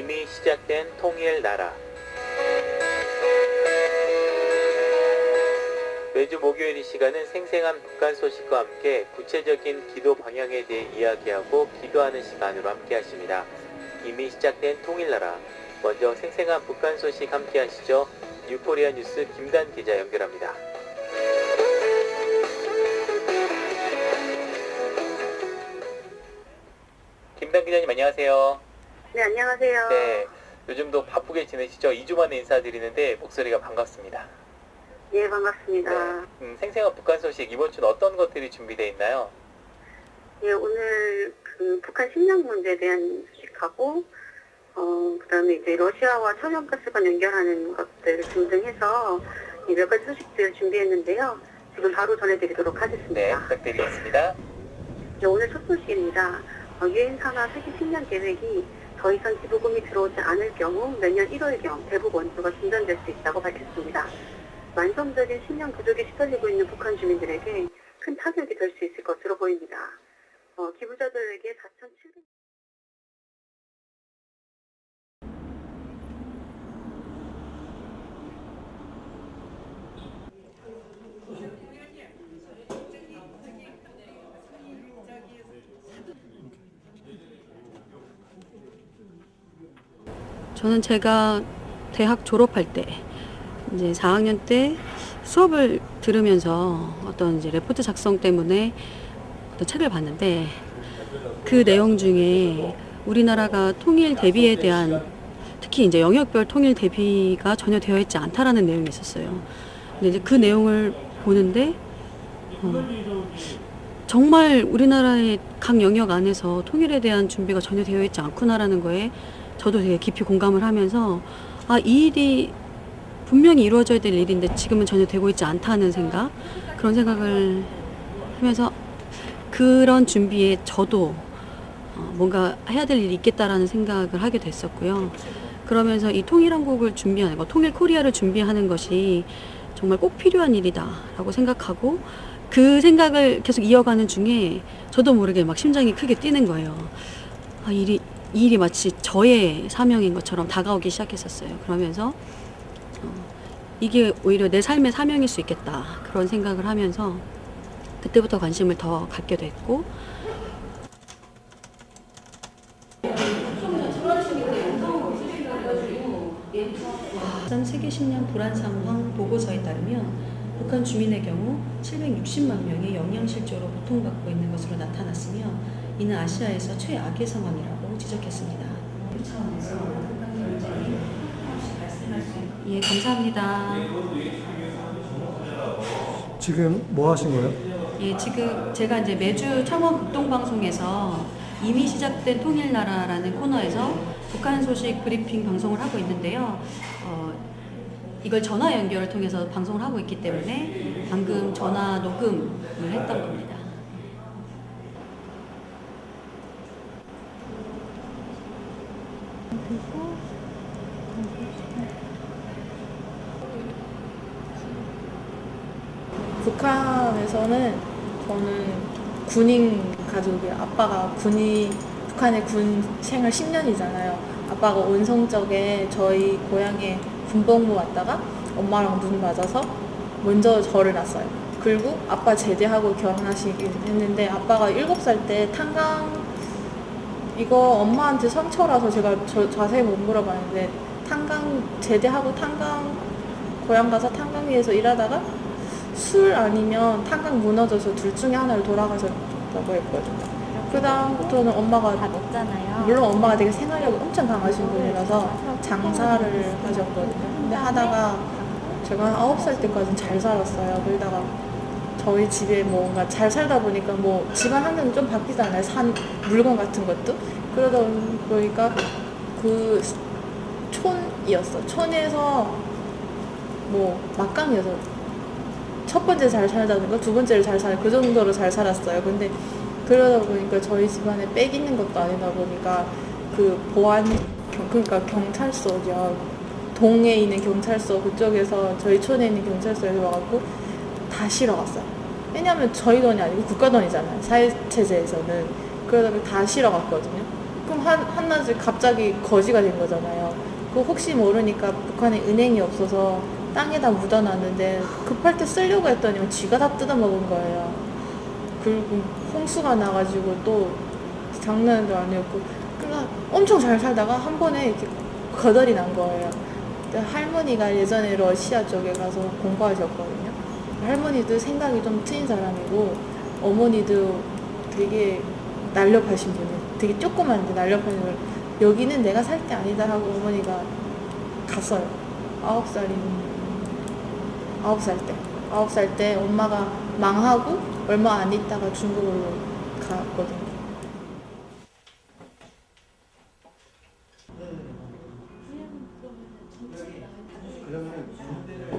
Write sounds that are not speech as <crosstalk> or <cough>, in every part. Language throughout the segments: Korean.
이미 시작된 통일 나라. 매주 목요일 이 시간은 생생한 북한 소식과 함께 구체적인 기도 방향에 대해 이야기하고 기도하는 시간으로 함께 하십니다. 이미 시작된 통일나라. 먼저 생생한 북한 소식 함께 하시죠. 뉴코리아 뉴스 김단 기자 연결합니다. 김단 기자님 안녕하세요. 네, 안녕하세요. 네, 요즘도 바쁘게 지내시죠? 2주 만에 인사드리는데 목소리가 반갑습니다. 예, 반갑습니다. 네, 음, 생생한 북한 소식 이번 주는 어떤 것들이 준비되어 있나요? 예, 오늘 그 북한 식량 문제에 대한 소식하고, 어, 그 다음에 이제 러시아와 천연가스관 연결하는 것들 등등해서 이몇 가지 소식들을 준비했는데요. 지금 바로 전해드리도록 네, 하겠습니다. 부탁드리겠습니다. 네, 오늘 첫 소식입니다. 어, 유엔 산하 세계 식량 계획이 더 이상 기부금이 들어오지 않을 경우 내년 1월경 대북 원수가 중단될 수 있다고 밝혔습니다. 만성적인 식량 부족에 시달리고 있는 북한 주민들에게 큰 타격이 될 수 있을 것으로 보입니다. 어, 기부자들에게 4,700 저는 제가 대학 졸업할 때 이제 4학년 때 수업을 들으면서 어떤 이제 레포트 작성 때문에 어떤 책을 봤는데 그 내용 중에 우리나라가 통일 대비에 대한 특히 이제 영역별 통일 대비가 전혀 되어 있지 않다라는 내용이 있었어요. 근데 이제 그 내용을 보는데 어, 정말 우리나라의 각 영역 안에서 통일에 대한 준비가 전혀 되어 있지 않구나라는 거에 저도 되게 깊이 공감을 하면서 아, 이 일이 분명히 이루어져야 될 일인데 지금은 전혀 되고 있지 않다는 생각 그런 생각을 하면서 그런 준비에 저도 어, 뭔가 해야 될 일이 있겠다라는 생각을 하게 됐었고요. 그러면서 이 통일한국을 준비하는 거, 통일 코리아를 준비하는 것이 정말 꼭 필요한 일이다라고 생각하고 그 생각을 계속 이어가는 중에 저도 모르게 막 심장이 크게 뛰는 거예요. 아, 일이 이 일이 마치 저의 사명인 것처럼 다가오기 시작했었어요. 그러면서 어, 이게 오히려 내 삶의 사명일 수 있겠다 그런 생각을 하면서 그때부터 관심을 더 갖게 됐고 전 세계 식량 불안 상황 보고서에 따르면 북한 주민의 경우 760만 명이 영양실조로 고통받고 있는 것으로 나타났으며 이는 아시아에서 최악의 상황이라고 지적했습니다. 예, 감사합니다. 지금 뭐 하신 거예요? 예, 지금 제가 이제 매주 청원 극동방송에서 이미 시작된 통일나라라는 코너에서 북한 소식 브리핑 방송을 하고 있는데요. 어, 이걸 전화 연결을 통해서 방송을 하고 있기 때문에 방금 전화 녹음을 했던 겁니다. 북한에서는 저는 군인 가족이에요. 아빠가 군이 북한의 군 생활 10년이잖아요. 아빠가 온성적에 저희 고향에 군복무 왔다가 엄마랑 눈 맞아서 먼저 저를 낳았어요. 그리고 아빠 제대하고 결혼하시긴 했는데 아빠가 7살 때 탄강 이거 엄마한테 상처라서 제가 저, 자세히 못 물어봤는데 탄강 제대하고 탄강 고향 가서 탄강 위에서 일하다가 술 아니면 탄강 무너져서 둘 중에 하나를 돌아가셨다고 했거든요. 그 다음부터는 엄마가 다 먹잖아요. 물론 엄마가 되게 생활력이 엄청 강하신 분이라서 장사를 하셨거든요. 근데 하다가 제가 한 9살 때까지는 잘 살았어요. 그러다가 저희 집에 뭔가 잘 살다 보니까 뭐 집안 환경이 좀 바뀌잖아요. 산 물건 같은 것도. 그러다 보니까 그 촌이었어. 촌에서 뭐 막강이어서 첫 번째 잘 살다는 거, 두 번째를 잘 살, 그 정도로 잘 살았어요. 근데 그러다 보니까 저희 집안에 빽 있는 것도 아니다 보니까 그 보안, 경- 그러니까 경찰서죠. 동에 있는 경찰서 그쪽에서 저희 촌에 있는 경찰서에서 와갖고 다 실어 갔어요. 왜냐면 저희 돈이 아니고 국가 돈이잖아요. 사회체제에서는. 그러다가 다 실어 갔거든요. 그럼 한, 한낮에 갑자기 거지가 된 거잖아요. 그 혹시 모르니까 북한에 은행이 없어서 땅에다 묻어놨는데 급할 때 쓰려고 했더니 쥐가 다 뜯어먹은 거예요. 그리고 홍수가 나가지고 또 장난도 아니었고 엄청 잘 살다가 한 번에 이렇게 거덜이 난 거예요. 할머니가 예전에 러시아 쪽에 가서 공부하셨거든요. 할머니도 생각이 좀 트인 사람이고 어머니도 되게 날렵하신 분이에요. 되게 조그만데 날렵하신 분. 여기는 내가 살 게 아니다 하고 어머니가 갔어요. 아홉 살인 아홉 살 때. 아홉 살 때 엄마가 망하고 얼마 안 있다가 중국으로 갔거든요.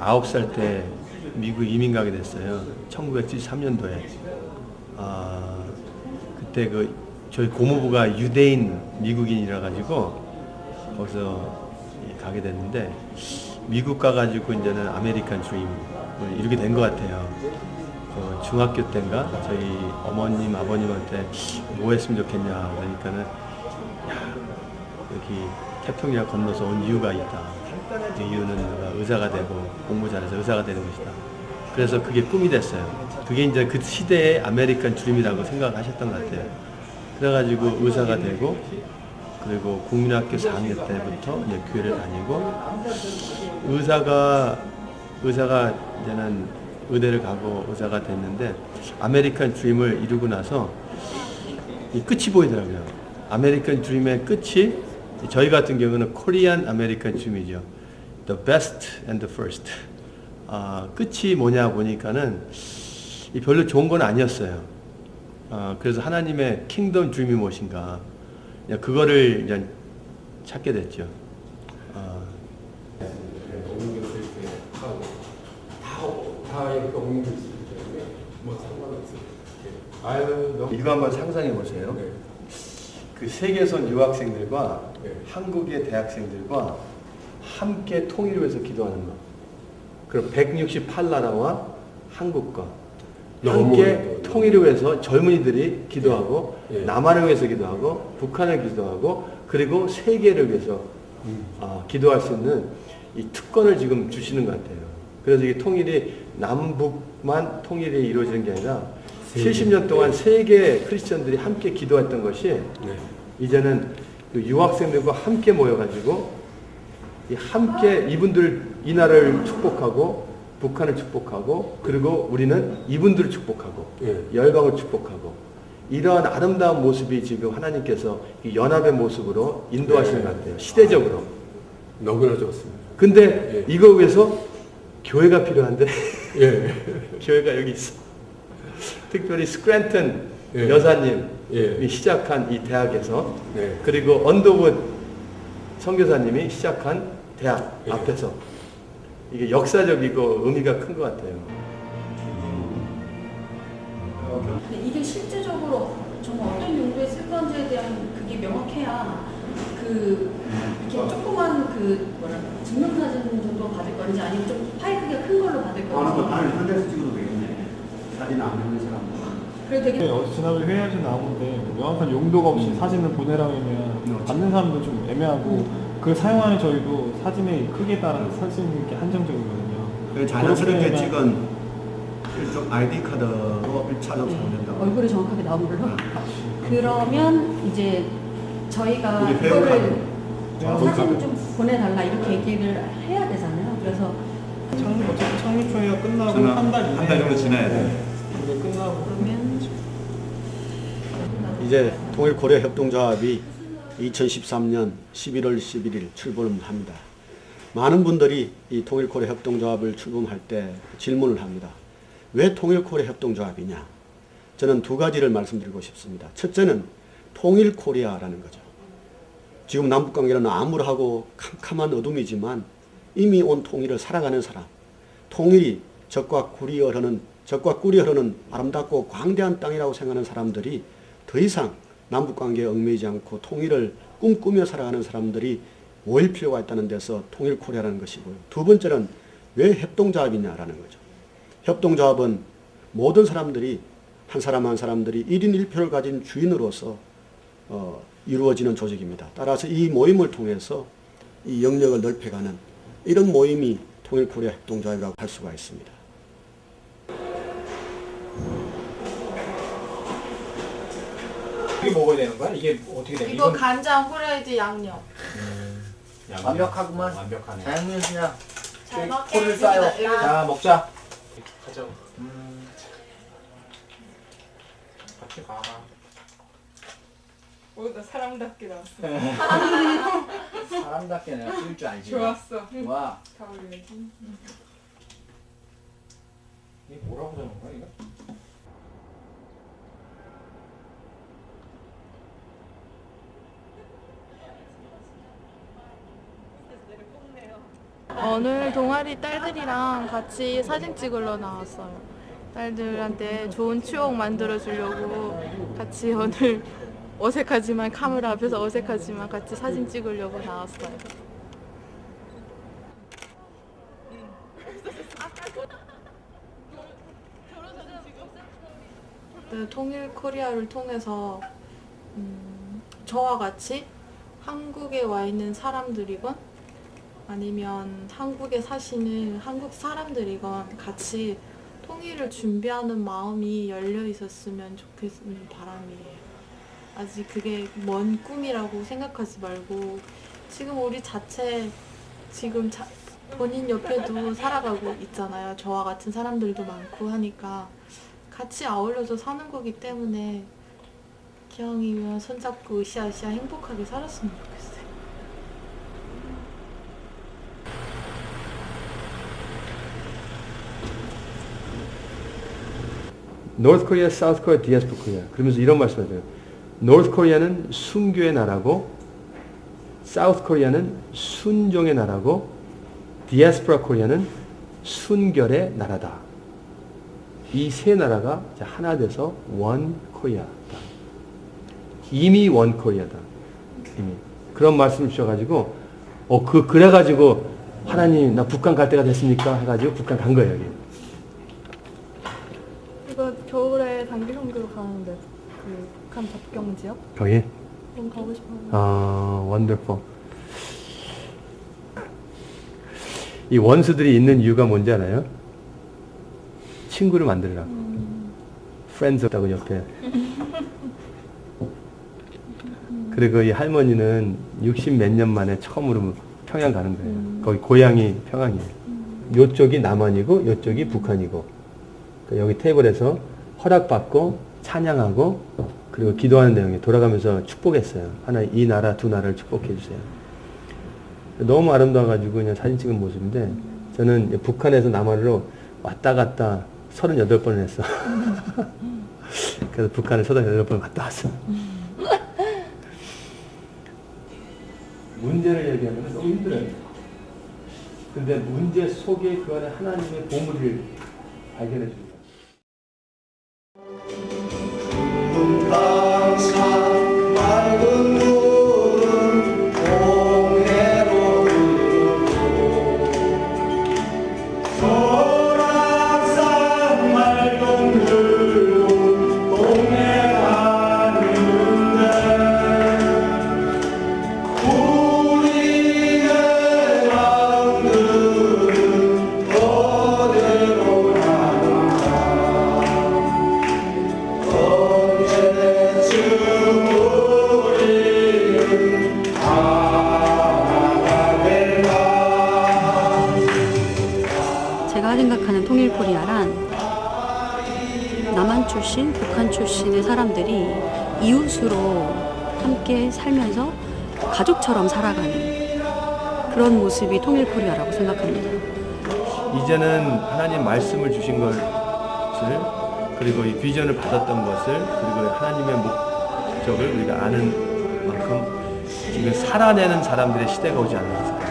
아홉 살 때 미국 이민 가게 됐어요. 1973년도에. 아, 그때 그 저희 고모부가 유대인 미국인이라 가지고 거기서 가게 됐는데 미국 가가지고 이제는 아메리칸 드림을 이루게 된 것 같아요. 그 중학교 때인가 저희 어머님 아버님한테 뭐 했으면 좋겠냐 그러니까는 야 여기 태평양 건너서 온 이유가 있다. 그 이유는 내가 의사가 되고 공부 잘해서 의사가 되는 것이다. 그래서 그게 꿈이 됐어요. 그게 이제 그 시대의 아메리칸 드림이라고 생각하셨던 것 같아요. 그래가지고 의사가 되고 그리고 국민학교 4학년 때부터 이제 교회를 다니고 의사가 의사가 이제는 의대를 가고 의사가 됐는데 아메리칸 드림을 이루고 나서 이 끝이 보이더라고요. 아메리칸 드림의 끝이 저희 같은 경우는 코리안 아메리칸 드림이죠. The best and the first. 아, 끝이 뭐냐 보니까는 이 별로 좋은 건 아니었어요. 아, 그래서 하나님의 킹덤 드림이 무엇인가. 그냥 그거를 이제 찾게 됐죠. 아, 이거 한번 상상해 보세요. 그 세계선 유학생들과 한국의 대학생들과 함께 통일을 위해서 기도하는 것. 그럼 168나라와 한국과 함께 통일을 위해서 젊은이들이 기도하고 남한을 위해서 기도하고 북한을 기도하고 그리고 세계를 위해서 아, 기도할 수 있는 이 특권을 지금 주시는 것 같아요. 그래서 이 통일이 남북만 통일이 이루어지는 게 아니라 70년 동안 세계 크리스천들이 함께 기도했던 것이 이제는 그 유학생들과 함께 모여가지고 이 함께 이분들 이 나라를 축복하고 북한을 축복하고 그리고 우리는 이분들을 축복하고 열방을 축복하고 이러한 아름다운 모습이 지금 하나님께서 이 연합의 모습으로 인도하시는 것 같아요. 시대적으로. 너무나 좋습니다. 근데 이거 위해서 교회가 필요한데 예. <laughs> 교회가 여기 있어. 특별히 스크랜턴 예. 여사님이 예. 시작한 이 대학에서 네. 그리고 언더wood 선교사님이 시작한 대학 예. 앞에서 이게 역사적이고 의미가 큰 것 같아요. 근데 이게 실제적으로 정말 어떤 용도에 쓸 건지에 대한 그게 명확해야 그 이렇게 조그만 그 뭐라 증명사진 정도 받을 건지 아니면 좀 파일 크기가 큰 걸로 받을 건지 다른 현대에서 찍어도 되겠네. 사진 안. 그래도 되게 어제 지난번에 회의하신 나오는데 명확한 용도가 없이 사진을 보내라고 하면 받는 사람도 좀 애매하고 그 사용하는 저희도 사진의 크기에 따라 살수 있는 게 한정적이거든요. 그 자연스럽게 찍은 일종 아이디 카드로 1차적 사용된다고. 얼굴이 정확하게 나오는 걸로 그러면 이제 저희가 배우카드. 사진 좀 보내달라 이렇게 얘기를 해야 되잖아요. 그래서 창립 어차피 창립 초회가 끝나고 저는 한달 이내 한달 정도 지나야 돼요. 이게 끝나고 그러면 이제 통일코리아협동조합이 2013년 11월 11일 출범합니다. 많은 분들이 이 통일코리아협동조합을 출범할 때 질문을 합니다. 왜 통일코리아협동조합이냐? 저는 두 가지를 말씀드리고 싶습니다. 첫째는 통일코리아라는 거죠. 지금 남북관계는 암울하고 캄캄한 어둠이지만 이미 온 통일을 살아가는 사람, 통일이 적과 꿀이 흐르는 적과 꿀이 흐르는 아름답고 광대한 땅이라고 생각하는 사람들이 더 이상 남북관계에 얽매이지 않고 통일을 꿈꾸며 살아가는 사람들이 모일 필요가 있다는 데서 통일 코리아라는 것이고요. 두 번째는 왜 협동조합이냐라는 거죠. 협동조합은 모든 사람들이 한 사람 한 사람들이 1인 1표를 가진 주인으로서 어, 이루어지는 조직입니다. 따라서 이 모임을 통해서 이 영역을 넓혀가는 이런 모임이 통일코리아 협동조합이라고 할 수가 있습니다. 이게 먹어야 되는 거야? 이게 어떻게 돼? 이거 간장 후라이드 양념. 완벽하구만. 완벽하네. 자영민 씨야. 잘 코를 싸요. 먹겠습니다. 자 먹자. 가자. 음, 같이 가. 오늘 사람답게 나왔어. <laughs> 사람답게 내가 쓸 줄 알지. 좋았어. 와. 다 올리지. 이게 뭐라고 적은 거야 이거? 오늘 동아리 딸들이랑 같이 사진 찍으러 나왔어요. 딸들한테 좋은 추억 만들어 주려고 같이 오늘 어색하지만 카메라 앞에서 어색하지만 같이 사진 찍으려고 나왔어요. 네, 통일 코리아를 통해서 음, 저와 같이 한국에 와 있는 사람들이건 아니면 한국에 사시는 한국 사람들이건 같이 통일을 준비하는 마음이 열려 있었으면 좋겠는 바람이에요. 아직 그게 먼 꿈이라고 생각하지 말고 지금 우리 자체 지금 자, 본인 옆에도 살아가고 있잖아요. 저와 같은 사람들도 많고 하니까 같이 아울러서 사는 거기 때문에 기왕이면 손잡고 으쌰으쌰 행복하게 살았으면 좋겠어요. 노스 코리아, 사우스 코리아, 디아스포 코리아. 그러면서 이런 말씀하세요. 노스 코리아는 순교의 나라고 사우스 코리아는 순종의 나라고 디아스포라 코리아는 순결의 나라다. 이 세 나라가 하나 돼서 원 코리아다. 이미 원 코리아다. 이미. 그런 말씀 주셔가지고 어 그 그래가지고 하나님 나 북한 갈 때가 됐습니까? 해가지고 북한 간 거예요 여기. 이거 겨울에 단기 선교로 가는데 그 북한 접경 지역? 거기. 너무 가고 싶어요. 아, 원더풀. 이 원수들이 있는 이유가 뭔지 알아요? 친구를 만들으라고. 프렌즈 없다고 옆에. 그리고 이 할머니는 60 몇 년 만에 처음으로 평양 가는 거예요. 거기 고향이 평양이에요. 요쪽이 남한이고 요쪽이 북한이고. 그러니까 여기 테이블에서 허락받고 찬양하고 그리고 기도하는 내용이 돌아가면서 축복했어요. 하나 이 나라 두 나라를 축복해 주세요. 너무 아름다워가지고 그냥 사진 찍은 모습인데 저는 북한에서 남한으로 왔다 갔다 38번을 했어. <laughs> 그래서 북한을 38번 갔다 왔어. 문제를 얘기하면 너무 힘들어요. 근데 문제 속에 그 안에 하나님의 보물을 발견해 줍니다. und Angst. 제가 생각하는 통일 코리아란 남한 출신, 북한 출신의 사람들이 이웃으로 함께 살면서 가족처럼 살아가는 그런 모습이 통일 코리아라고 생각합니다. 이제는 하나님 말씀을 주신 것을 그리고 이 비전을 받았던 것을 그리고 하나님의 목적을 우리가 아는 만큼 지금 살아내는 사람들의 시대가 오지 않았을까.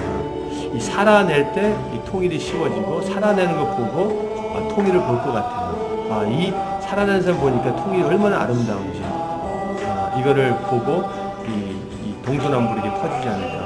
이 살아낼 때 이 통일이 쉬워지고 살아내는 거 보고 아, 통일을 볼 것 같아요. 아, 이 살아내는 사람 보니까 통일이 얼마나 아름다운지 아, 이거를 보고 이, 이 동서남북 이게 터지지 않을까.